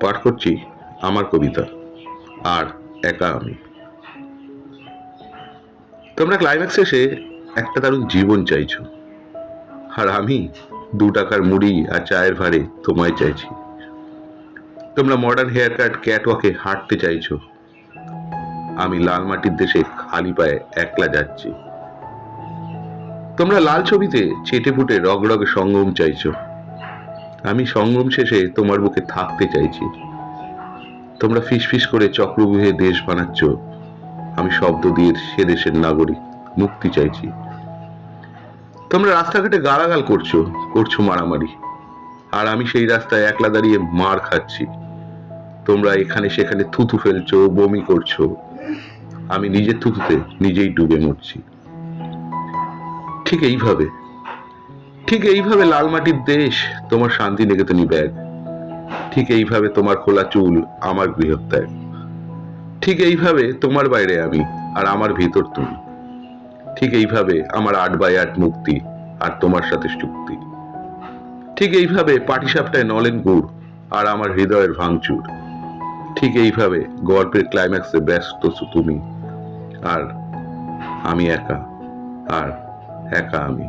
পাঠ করছি আমার কবিতা, আর একা আমি। তোমরা ক্লাইম্যাক্স শেষে একটা দারুণ জীবন চাইছো, আর আমি দু টাকার মুড়ি আর চায়ের ভারে তোমায় চাইছি। তোমরা মডার্ন হেয়ার কাট ক্যাটওয়াকে হাঁটতে চাইছো, আমি লাল মাটির দেশে খালি পায়ে একলা যাচ্ছি। তোমরা লাল ছবিতে চেটে ফুটে রগরগে সঙ্গম চাইছ। আমি সঙ্গম শেষে তোমার বুকে থাকতে চাইছি। তোমরা ফিস ফিস করে চক্রবুহে দেশ বানাচ্ছ। আমি শব্দ দিয়ে সে দেশের নাগরিক মুক্তি চাইছি। তোমরা রাস্তাঘাটে গালাগাল করছ করছ মারামারি। আর আমি সেই রাস্তায় একলা দাঁড়িয়ে মার খাচ্ছি। তোমরা এখানে সেখানে থুতু ফেলছো, বমি করছ। আমি নিজের থুতুতে নিজেই ডুবে মরছি। ঠিক এইভাবে। ঠিক এইভাবে লাল মাটির দেশ তোমার শান্তি নিকেতনী ব্যাগ। ঠিক এইভাবে তোমার খোলা চুল আমার গৃহত্যাগ। ঠিক এইভাবে তোমার বাইরে আমি আর আমার ভিতর তুমি। ঠিক এইভাবে আমার আট বাই আট মুক্তি আর তোমার সাথে চুক্তি। ঠিক এইভাবে পাটিসাপটায় নলেন গুড় আর আমার হৃদয়ের ভাঙচুর। ঠিক এইভাবে গল্পের ক্লাইম্যাক্সে ব্যস্ত তুমি। আর আমি একা। আর একা আমি।